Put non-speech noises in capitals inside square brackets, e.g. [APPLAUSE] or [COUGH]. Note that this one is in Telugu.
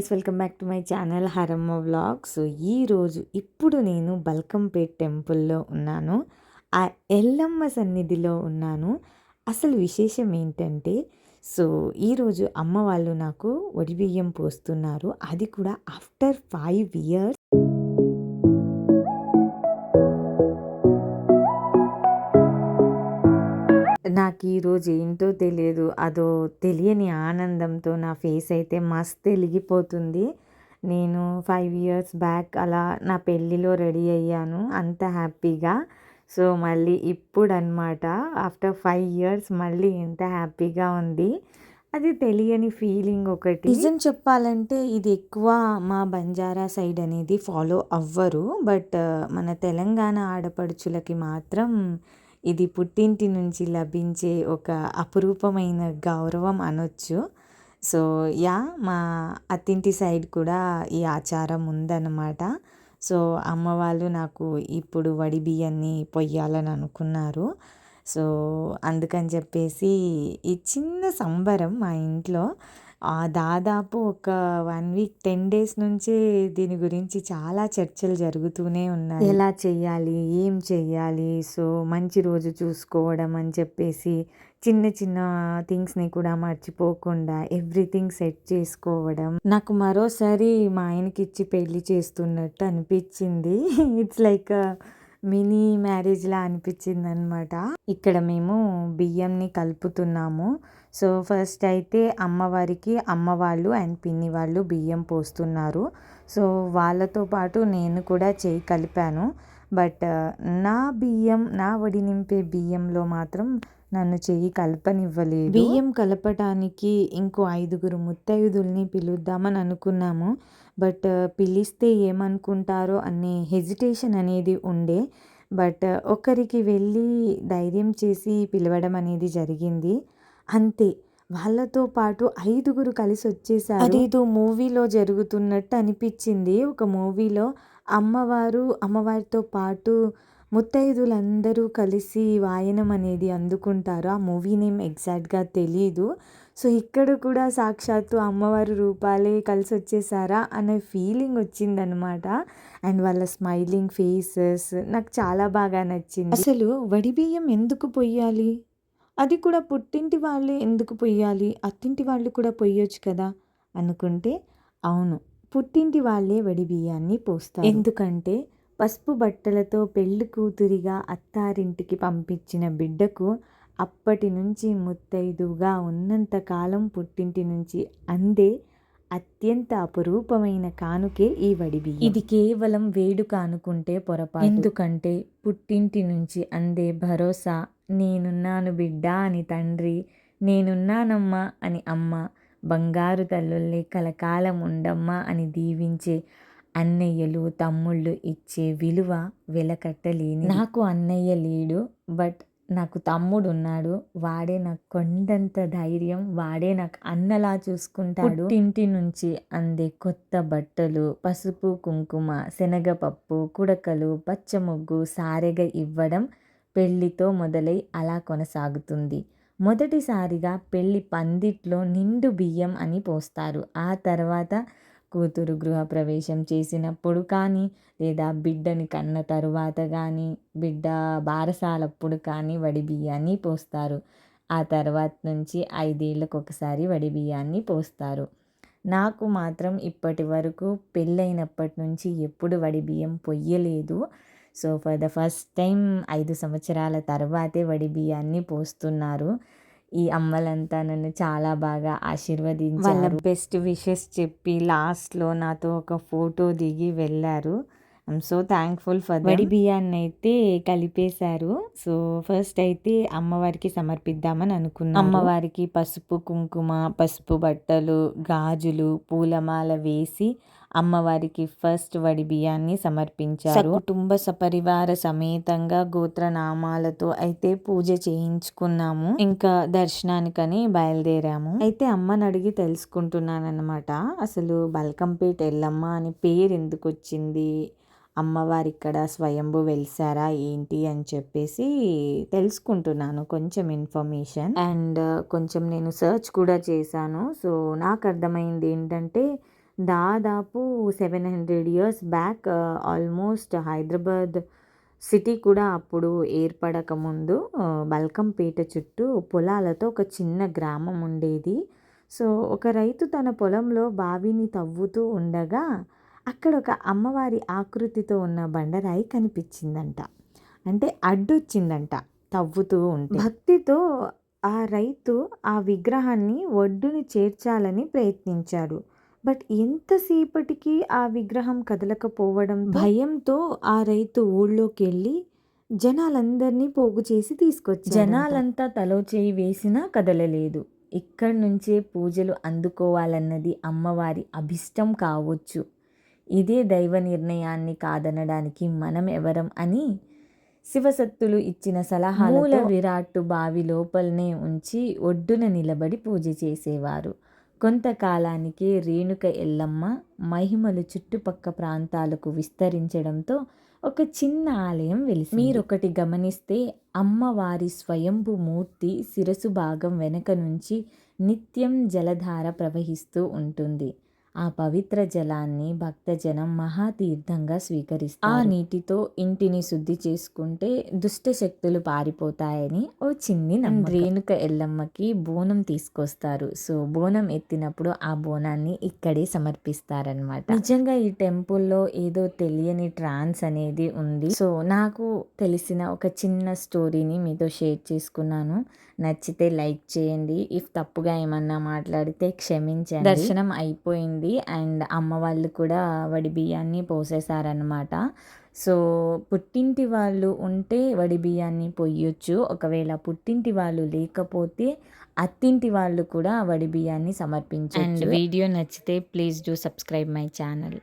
Guys welcome back to my channel Haramma vlog so ఈరోజు ఇప్పుడు నేను బల్కంపేట్ టెంపుల్లో ఉన్నాను. ఆ ఎల్లమ్మ సన్నిధిలో ఉన్నాను. అసలు విశేషం ఏంటంటే సో ఈరోజు అమ్మ వాళ్ళు నాకు వడిబియ్యం పోస్తున్నారు. అది కూడా ఆఫ్టర్ ఫైవ్ ఇయర్స్. నాకు ఈరోజు ఏంటో తెలియదు. అదో తెలియని ఆనందంతో నా ఫేస్ అయితే మస్తు వెలిగిపోతుంది నేను ఫైవ్ ఇయర్స్ బ్యాక్ అలా నా పెళ్ళిలో రెడీ అయ్యాను అంత హ్యాపీగా. సో మళ్ళీ ఇప్పుడు అనమాట ఆఫ్టర్ ఫైవ్ ఇయర్స్ మళ్ళీ ఎంత హ్యాపీగా ఉంది. అది తెలియని ఫీలింగ్ ఒకటి. నిజం చెప్పాలంటే ఇది ఎక్కువ మా బంజారా సైడ్ అనేది ఫాలో అవ్వరు. బట్ మన తెలంగాణ ఆడపడుచులకి మాత్రం ఇది పుట్టింటి నుంచి లభించే ఒక అపురూపమైన గౌరవం అనొచ్చు. సో యా మా అత్తింటి సైడ్ కూడా ఈ ఆచారం ఉందన్నమాట. సో అమ్మ వాళ్ళు నాకు ఇప్పుడు వడి బియ్యాన్ని పొయ్యాలని అనుకున్నారు. సో అందుకని చెప్పేసి ఈ చిన్న సంబరం మా ఇంట్లో దాదాపు ఒక వన్ వీక్ టెన్ డేస్ నుంచే దీని గురించి చాలా చర్చలు జరుగుతూనే ఉన్నాయి. ఎలా చెయ్యాలి? ఏం చెయ్యాలి? సో మంచి రోజు చూసుకోవడం అని చెప్పేసి చిన్న చిన్న థింగ్స్ని కూడా మర్చిపోకుండా ఎవ్రీథింగ్ సెట్ చేసుకోవడం. నాకు మరోసారి మా ఆయనకి ఇచ్చి పెళ్ళి చేస్తున్నట్టు అనిపించింది. [LAUGHS] ఇట్స్ లైక్ మినీ మ్యారేజ్లా అనిపించింది అనమాట ఇక్కడ మేము బియ్యంని కలుపుతున్నాము. సో ఫస్ట్ అయితే అమ్మవారికి అమ్మవాళ్ళు అండ్ పిన్ని వాళ్ళు బియ్యం పోస్తున్నారు. సో వాళ్ళతో పాటు నేను కూడా చేయి కలిపాను. బట్ నా బియ్యం నా వడి నింపే బియ్యంలో మాత్రం నన్ను చెయ్యి కలపనివ్వలేదు. బియ్యం కలపటానికి ఇంకో ఐదుగురు ముత్తైదుల్ని పిలుద్దామని అనుకున్నాము. బట్ పిలిస్తే ఏమనుకుంటారో అనే హెజిటేషన్ అనేది ఉండే. బట్ ఒకరికి వెళ్ళి ధైర్యం చేసి పిలవడం అనేది జరిగింది. అంతే. వాళ్ళతో పాటు ఐదుగురు కలిసి వచ్చేసారు అదేదో మూవీలో జరుగుతున్నట్టు అనిపించింది. ఒక మూవీలో అమ్మవారు అమ్మవారితో పాటు ముత్తైదులందరూ కలిసి వాయనం అనేది అందుకుంటారు. ఆ మూవీ నేమ్ ఎగ్జాక్ట్గా తెలీదు. సో ఇక్కడ కూడా సాక్షాత్తు అమ్మవారి రూపాలే కలిసి వచ్చేసారా అనే ఫీలింగ్ వచ్చిందనమాట అండ్ వాళ్ళ స్మైలింగ్ ఫేసెస్ నాకు చాలా బాగా నచ్చింది. అసలు వడిబియ్యం ఎందుకు పొయ్యాలి? అది కూడా పుట్టింటి వాళ్ళే ఎందుకు పొయ్యాలి? అత్తింటి వాళ్ళు కూడా పొయ్యొచ్చు కదా? అనుకుంటే అవును పుట్టింటి వాళ్ళే వడి బియ్యాన్ని పోస్తారు. ఎందుకంటే పసుపు బట్టలతో పెళ్ళి కూతురిగా అత్తారింటికి పంపించిన బిడ్డకు అప్పటి నుంచి ముత్తైదుగా ఉన్నంతకాలం పుట్టింటి నుంచి అందే అత్యంత అపురూపమైన కానుకే ఈ వడిబి ఇది కేవలం వేడుక అనుకుంటే పొరపాటు. ఎందుకంటే పుట్టింటి నుంచి అందే భరోసా నేనున్నాను బిడ్డ అని తండ్రి నేనున్నానమ్మా అని అమ్మ బంగారు తల్లుల్ని కలకాలం ఉండమ్మా అని దీవించే అన్నయ్యలు తమ్ముళ్ళు ఇచ్చే విలువ వెలకట్టలేని నాకు అన్నయ్య లేడు బట్ నాకు తమ్ముడు ఉన్నాడు. వాడే నాకు కొండంత ధైర్యం వాడే నాకు అన్నలా చూసుకుంటాడు. ఇంటి నుంచి అందే కొత్త బట్టలు పసుపు కుంకుమ శనగపప్పు కుడకలు పచ్చముగ్గు సారెగ ఇవ్వడం పెళ్ళితో మొదలై అలా కొనసాగుతుంది. మొదటిసారిగా పెళ్ళి పందిట్లో నిండు బియ్యం అని పోస్తారు. ఆ తర్వాత కూతురు గృహప్రవేశం చేసినప్పుడు కానీ లేదా బిడ్డని కన్న తరువాత కానీ బిడ్డ బారసాలప్పుడు కానీ వడి బియ్యాన్ని పోస్తారు. ఆ తర్వాత నుంచి ఐదేళ్ళకు ఒకసారి వడి బియ్యాన్ని పోస్తారు. నాకు మాత్రం ఇప్పటి వరకు పెళ్ళైనప్పటి నుంచి ఎప్పుడు వడి బియ్యం పొయ్యలేదు. So for the first time ఐదు సంవత్సరాల తర్వాతే వడి బియ్యాన్ని పోస్తున్నారు. ఈ అమ్మలంతా నన్ను చాలా బాగా ఆశీర్వదించారు. వాళ్ళ బెస్ట్ విషెస్ చెప్పి లాస్ట్లో నాతో ఒక ఫోటో దిగి వెళ్ళారు. ఐమ్ సో థ్యాంక్ఫుల్ ఫర్ వడి బియ్యాన్ని అయితే కలిపేశారు. సో ఫస్ట్ అయితే అమ్మవారికి సమర్పిద్దామని అనుకున్నాను అమ్మవారికి పసుపు కుంకుమ పసుపు బట్టలు గాజులు పూలమాల వేసి అమ్మవారికి ఫస్ట్ వడి బియ్యాన్ని సమర్పించారు. కుటుంబ సపరివార సమేతంగా గోత్రనామాలతో అయితే పూజ చేయించుకున్నాము. ఇంకా దర్శనానికని బయలుదేరాము. అయితే అమ్మని అడిగి తెలుసుకుంటున్నాను అనమాట అసలు బల్కంపేట ఎల్లమ్మ అని పేరు ఎందుకు వచ్చింది? అమ్మవారు ఇక్కడ స్వయంభూ వెలిసారా? ఏంటి? అని చెప్పేసి తెలుసుకుంటున్నాను. కొంచెం ఇన్ఫర్మేషన్. అండ్ కొంచెం నేను సర్చ్ కూడా చేశాను. సో నాకు అర్థమైంది ఏంటంటే దాదాపు seven hundred years back almost Hyderabad city కూడా అప్పుడు ఏర్పడక ముందు బల్కంపేట చుట్టూ పొలాలతో ఒక చిన్న గ్రామం ఉండేది. సో ఒక రైతు తన పొలంలో బావిని తవ్వుతూ ఉండగా అక్కడ ఒక అమ్మవారి ఆకృతితో ఉన్న బండరాయి కనిపించిందంట. అంటే అడ్డొచ్చిందంట తవ్వుతూ ఉంటే. భక్తితో ఆ రైతు ఆ విగ్రహాన్ని ఒడ్డును చేర్చాలని ప్రయత్నించాడు. బట్ ఎంతసేపటికి ఆ విగ్రహం కదలకపోవడం భయంతో ఆ రైతు ఊళ్ళోకి వెళ్ళి జనాలందరినీ పోగు చేసి తీసుకొచ్చి జనాలంతా తలో చేయి వేసినా కదలలేదు. ఇక్కడి నుంచే పూజలు అందుకోవాలన్నది అమ్మవారి అభిష్టం కావచ్చు. ఇదే దైవ నిర్ణయాన్ని కాదనడానికి మనం ఎవరం అని శివసత్తులు ఇచ్చిన సలహాలు మూల విరాట్టు బావి లోపలనే ఉంచి ఒడ్డున నిలబడి పూజ చేసేవారు. కొంతకాలానికి రేణుక ఎల్లమ్మ మహిమలు చుట్టుపక్క ప్రాంతాలకు విస్తరించడంతో ఒక చిన్న ఆలయం వెలిసి మీరొకటి గమనిస్తే అమ్మవారి స్వయంభు మూర్తి శిరసు భాగం వెనక నుంచి నిత్యం జలధార ప్రవహిస్తూ ఉంటుంది. ఆ పవిత్ర జలాన్ని భక్తజనం మహాతీర్థంగా స్వీకరిస్తారు. ఆ నీటితో ఇంటిని శుద్ధి చేసుకుంటే దుష్ట శక్తులు పారిపోతాయని ఓ చిన్ని. రేణుక ఎల్లమ్మకి బోనం తీసుకొస్తారు. సో బోనం ఎత్తినప్పుడు ఆ బోనాన్ని ఇక్కడే సమర్పిస్తారనమాట నిజంగా ఈ టెంపుల్లో ఏదో తెలియని ట్రాన్స్ అనేది ఉంది. సో నాకు తెలిసిన ఒక చిన్న స్టోరీని మీతో షేర్ చేసుకున్నాను. నచ్చితే లైక్ చేయండి. ఇఫ్ తప్పుగా ఏమన్నా మాట్లాడితే క్షమించండి. దర్శనం అయిపోయింది అండ్ అమ్మ వాళ్ళు కూడా వడి బియ్యాన్ని పోసేసారనమాట సో పుట్టింటి వాళ్ళు ఉంటే వడి బియ్యాన్ని పొయ్యొచ్చు. ఒకవేళ పుట్టింటి వాళ్ళు లేకపోతే అత్తింటి వాళ్ళు కూడా వడి బియ్యాన్ని సమర్పించండి వీడియో నచ్చితే please do subscribe my channel.